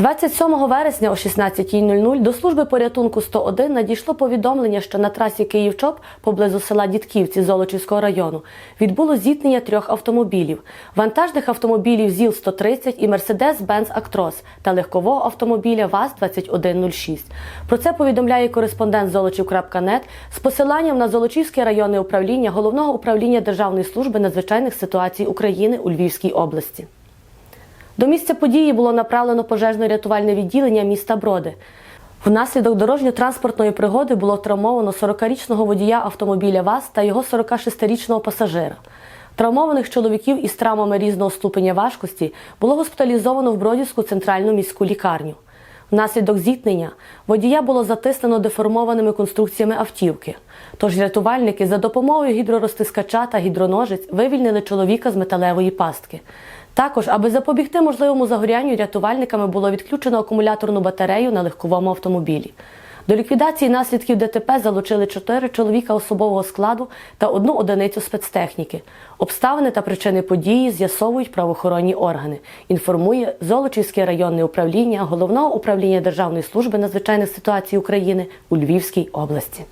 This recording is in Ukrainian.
27 вересня о 16.00 до служби порятунку 101 надійшло повідомлення, що на трасі Київ-Чоп поблизу села Дідківці Золочівського району відбуло зіткнення трьох автомобілів: вантажних автомобілів ЗІЛ-130 і Мерседес-Бенц Актрос та легкового автомобіля ВАЗ-2106. Про це повідомляє кореспондент Золочів.нет з посиланням на Золочівське районне управління Головного управління Державної служби надзвичайних ситуацій України у Львівській області. До місця події було направлено пожежно-рятувальне відділення міста Броди. Внаслідок дорожньо-транспортної пригоди було травмовано 40-річного водія автомобіля ВАЗ та його 46-річного пасажира. Травмованих чоловіків із травмами різного ступеня важкості було госпіталізовано в Бродівську центральну міську лікарню. Внаслідок зіткнення водія було затиснено деформованими конструкціями автівки. Тож рятувальники за допомогою гідророзтискача та гідроножиць вивільнили чоловіка з металевої пастки. Також, аби запобігти можливому загорянню, рятувальниками було відключено акумуляторну батарею на легковому автомобілі. До ліквідації наслідків ДТП залучили чотири чоловіка особового складу та одну одиницю спецтехніки. Обставини та причини події з'ясовують правоохоронні органи. Інформує Золочівське районне управління Головного управління Державної служби надзвичайних ситуацій України у Львівській області.